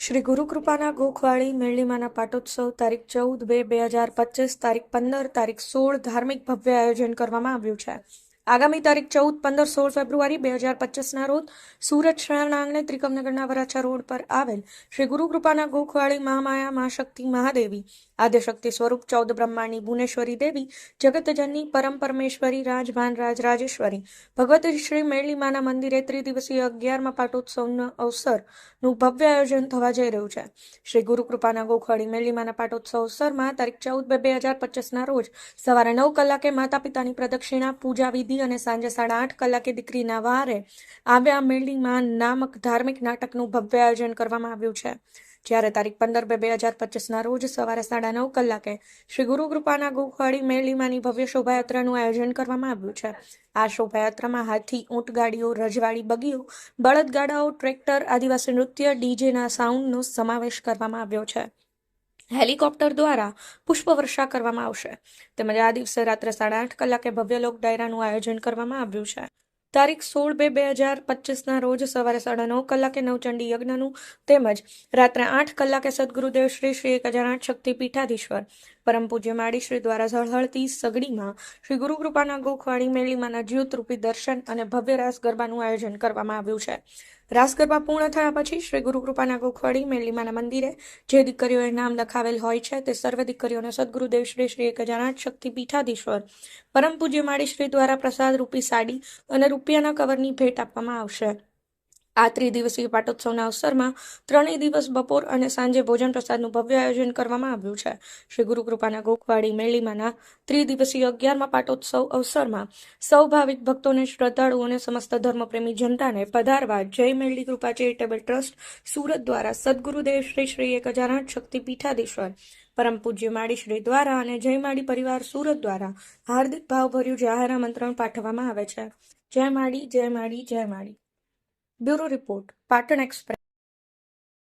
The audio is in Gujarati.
શ્રી ગુરુકૃપાના ગોખવાળી મેળલીમાના પાટોત્સવ તારીખ ચૌદ બે બે હજાર પચીસ, તારીખ પંદર, તારીખ સોળ ધાર્મિક ભવ્ય આયોજન કરવામાં આવ્યું છે. આગામી તારીખ ચૌદ, પંદર, સોળ ફેબ્રુઆરી બે હજાર પચીસના રોજ સુરત શહેરના આંગણે ત્રિકમનગરના વરાછા રોડ પર આવેલ શ્રી ગુરુકૃપાના ગોખવાળી મહામાયા મા શક્તિ મહાદેવી. આદ્યશક્તિ સ્વરૂપ ચૌદ બ્રહ્માની ભુવનેશ્વરી દેવી, જગતજનની પરમ પરમેશ્વરી રાજભાન રાજ રાજેશ્વરી ભગવતી શ્રી મેળલીમાના મંદિરે ત્રિદિવસીય અગિયારમાં પાટોત્સવનો અવસરનું ભવ્ય આયોજન થવા જઈ રહ્યું છે. શ્રી ગુરુકૃપાના ગોખવાડી મેળલીમાના પાટોત્સવ અવસરમાં તારીખ ચૌદ બે બે હજાર પચીસના રોજ સવારે નવ કલાકે માતા પિતાની પ્રદક્ષિણા પૂજા વિધિ અને સાંજે સાડા આઠ કલાકે દીકરીના વારે આવ્યા મેરલીમાં નામક ધાર્મિક નાટકનું ભવ્ય આયોજન કરવામાં આવ્યું છે. જ્યારે તારીખ પંદર બે બે હજાર પચીસના રોજ સવારે સાડા નવ કલાકે શ્રી ગુરુ કૃપાના ગોખવાડી મેળીમાંની ભવ્ય શોભાયાત્રાનું આયોજન કરવામાં આવ્યું છે. આ શોભાયાત્રામાં હાથી ઊંટગાડીઓ રજવાડી બગીઓ, બળદગાડાઓ, ટ્રેક્ટર આદિવાસી નૃત્ય, ડીજેના સાઉન્ડનો સમાવેશ કરવામાં આવ્યો છે. હેલિકોપ્ટર દ્વારા પુષ્પવર્ષા કરવામાં આવશે. તેમજ આ દિવસે રાત્રે સાડા આઠ કલાકે ભવ્ય લોક ડાયરાનું આયોજન કરવામાં આવ્યું છે. તારીખ સોળ બે બે હજાર પચીસના રોજ સવારે સાડા નવ કલાકે નવચંડી યજ્ઞનું તેમજ રાત્રે આઠ કલાકે સદગુરુદેવ શ્રી શ્રી એક હજાર આઠ શક્તિ પીઠાધીશ્વર પરમ પૂજ્ય માળીશ્રી દ્વારા ઝળહળતી સગડીમાં શ્રી ગુરુ કૃપાના ગોખવાણી મેળીમાંના જ્યોતરૂપી દર્શન અને ભવ્ય રાસ ગરબાનું આયોજન કરવામાં આવ્યું છે. રાસ ગરબા પૂર્ણ થયા પછી શ્રી ગુરુ કૃપાના ગોખવાડી મેલીમાના મંદિરે જે દીકરીઓએ નામ લખાવેલ હોય છે તે સર્વ દીકરીઓને સદગુરુદેવ શ્રી શ્રી એક હજાર શક્તિ પીઠાધીશ્વર, પરમ પૂજ્ય માળીશ્રી દ્વારા પ્રસાદ રૂપી સાડી અને રૂપિયાના કવરની ભેટ આપવામાં આવશે. આ ત્રિદિવસીય પાટોત્સવના અવસરમાં ત્રણેય દિવસ બપોર અને સાંજે ભોજન પ્રસાદનું ભવ્ય આયોજન કરવામાં આવ્યું છે. શ્રી ગુરુકૃપાના ગોખવાડી મેળીમાના ત્રિદિવસીય અગિયારમાં પાટોત્સવ અવસરમાં સૌ ભાવિક ભક્તોને શ્રદ્ધાળુઓને સમસ્ત ધર્મપ્રેમી જનતાને પધારવા જય મેળી કૃપા ચેરિટેબલ ટ્રસ્ટ સુરત દ્વારા સદગુરુદેવ શ્રી શ્રી એક હજાર આઠ શક્તિ પીઠાધીશ્વર, પરમ પૂજ્ય માળી શ્રી દ્વારા અને જય માળી પરિવાર સુરત દ્વારા હાર્દિક ભાવભર્યું જાહેર આમંત્રણ પાઠવવામાં આવે છે. જય માળી જય માળી, જય માડી Bureau Report, Pattern Express.